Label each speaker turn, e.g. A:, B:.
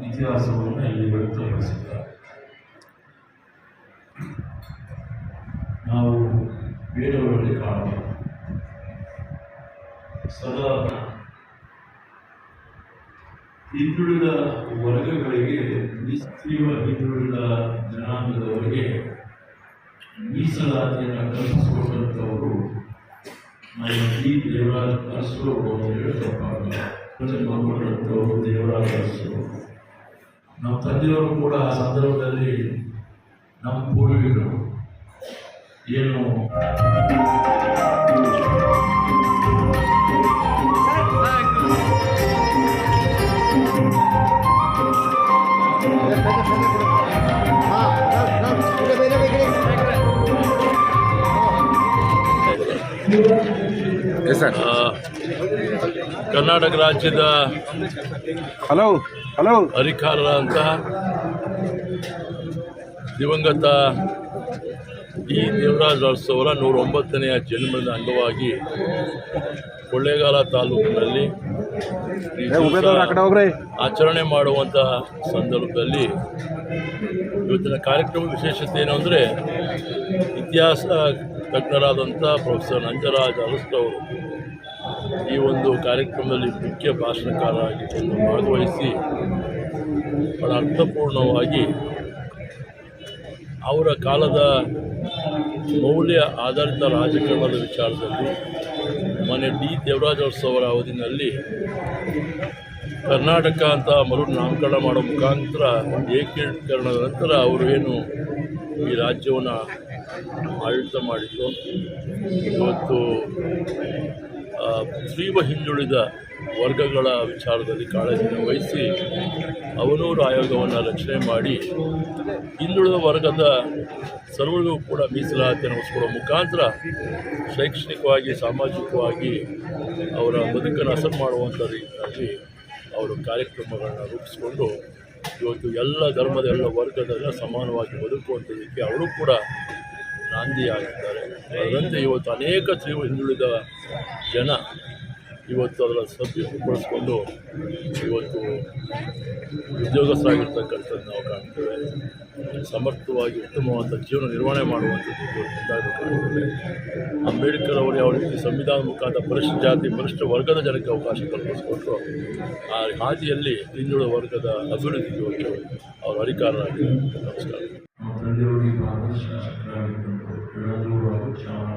A: ಇತಿಹಾಸವನ್ನು ಇಲ್ಲಿ ವ್ಯಕ್ತಪಡಿಸಿದ್ದಾರೆ ನಾವು ಬೇರೆಯವರಲ್ಲಿ ಕಾಣಬಹುದು. ಸದಾ ಹಿಂದುಳಿದ ವರ್ಗಗಳಿಗೆ ತೀವ್ರ ಹಿಂದುಳಿದ ಜನಾಂಗದವರಿಗೆ ಮೀಸಲಾತಿಯನ್ನು ಕಲ್ಪಿಸಿಕೊಟ್ಟಂಥವರು ನಮ್ಮ ದೇವರ ದೇವರಾಜ ಅರಸರು ಅಂತ ಹೇಳಿ ತಪ್ಪಾಗಲ್ಲ ಜನ್ಮ ಕೊಟ್ಟಂಥವರು ದೇವರಾಜ ಅರಸರು ನಮ್ಮ ತಂದೆಯವರು ಕೂಡ ಆ ಸಂದರ್ಭದಲ್ಲಿ ನಮ್ಮ ಪೂರ್ವಿಕರು ಏನು
B: Thank
C: you. ಕರ್ನಾಟಕ ರಾಜ್ಯದ
B: ಹಲೋ ಹಲೋ.
C: ಅಧಿಕಾರರಂತಹ ದಿವಂಗತ ಡಿ ದೇವರಾಜ್ ಅರಸು ಅವರ ನೂರ ಒಂಬತ್ತನೆಯ ಜನ್ಮದ ಅಂಗವಾಗಿ ಕೊಳ್ಳೇಗಾಲ ತಾಲೂಕಿನಲ್ಲಿ ಆಚರಣೆ ಮಾಡುವಂತಹ ಸಂದರ್ಭದಲ್ಲಿ ಇವತ್ತಿನ ಕಾರ್ಯಕ್ರಮ ವಿಶೇಷತೆ ಏನು ಅಂದರೆ ಇತಿಹಾಸ ತಜ್ಞರಾದಂಥ ಪ್ರೊಫೆಸರ್ ನಂಜರಾಜ್ ಅರಸ್ತವರು ಈ ಒಂದು ಕಾರ್ಯಕ್ರಮದಲ್ಲಿ ಮುಖ್ಯ ಭಾಷಣಕಾರರಾಗಿ ಬಂದು ಭಾಗವಹಿಸಿ ಬಹಳ ಅರ್ಥಪೂರ್ಣವಾಗಿ ಅವರ ಕಾಲದ ಮೌಲ್ಯ ಆಧಾರಿತ ರಾಜಕಾರಣದ ವಿಚಾರದಲ್ಲಿ ಮನೆ ಡಿ. ದೇವರಾಜ ಅವರ ಅವಧಿನಲ್ಲಿ ಕರ್ನಾಟಕ ಅಂತ ಮರು ನಾಮಕರಣ ಮಾಡೋ ಮುಖಾಂತರ ಏಕೀಕರಣದ ನಂತರ ಅವರು ಏನು ಈ ರಾಜ್ಯವನ್ನು ಆಡಳಿತ ಮಾಡಿತ್ತು ಇವತ್ತು ತೀವ್ರ ಹಿಂದುಳಿದ ವರ್ಗಗಳ ವಿಚಾರದಲ್ಲಿ ಕಾಳಜಿಯನ್ನು ವಹಿಸಿ ಅವನೂರು ಆಯೋಗವನ್ನು ರಚನೆ ಮಾಡಿ ಹಿಂದುಳಿದ ವರ್ಗದ ಸರ್ವರಿಗೂ ಕೂಡ ಮೀಸಲಾತಿಯನ್ನು ಉಳಿಸ್ಕೊಳ್ಳೋ ಮುಖಾಂತರ ಶೈಕ್ಷಣಿಕವಾಗಿ, ಸಾಮಾಜಿಕವಾಗಿ ಅವರ ಬದುಕನ್ನು ಅಸರ್ ಮಾಡುವಂಥ ರೀತಿಯಲ್ಲಿ ಅವರು ಕಾರ್ಯಕ್ರಮಗಳನ್ನು ರೂಪಿಸಿಕೊಂಡು ಇವತ್ತು ಎಲ್ಲ ಧರ್ಮದ ಎಲ್ಲ ವರ್ಗದಲ್ಲ ಸಮಾನವಾಗಿ ಬದುಕುವಂಥದ್ದಕ್ಕೆ ಅವರು ಕೂಡ ನಾಂದಿಯಾಗಿದ್ದಾರೆ ಅದರಂತೆ ಇವತ್ತು ಅನೇಕ ತೀವ್ರ ಹಿಂದುಳಿದ ಜನ ಇವತ್ತು ಅದರ ಸದುಪಡಿಸ್ಕೊಂಡು ಇವತ್ತು ಉದ್ಯೋಗಸ್ಥರಾಗಿರ್ತಕ್ಕಂಥದ್ದು ನಾವು ಕಾಣ್ತೇವೆ. ಸಮರ್ಥವಾಗಿ ಉತ್ತಮವಾದ ಜೀವನ ನಿರ್ವಹಣೆ ಮಾಡುವಂಥದ್ದು ಇವತ್ತು ಮುಂದಾಗಿ ಅಂಬೇಡ್ಕರ್ ಅವರು ಯಾವ ರೀತಿ ಸಂವಿಧಾನ ಮುಖಾಂತರ ಪರಿಶಿಷ್ಟ ಜಾತಿ, ಪರಿಶಿಷ್ಟ ವರ್ಗದ ಜನಕ್ಕೆ ಅವಕಾಶ ಕಲ್ಪಿಸಿಕೊಟ್ರು, ಆ ಹಾದಿಯಲ್ಲಿ ಹಿಂದುಳಿದ ವರ್ಗದ ಅಭಿವೃದ್ಧಿಗೆ ಅವರು ಅಧಿಕಾರರಾಗಿದ್ದಾರೆ. ನಮಸ್ಕಾರ.
A: మా తల్లివుడి బాబు శాసకురాలు చాలా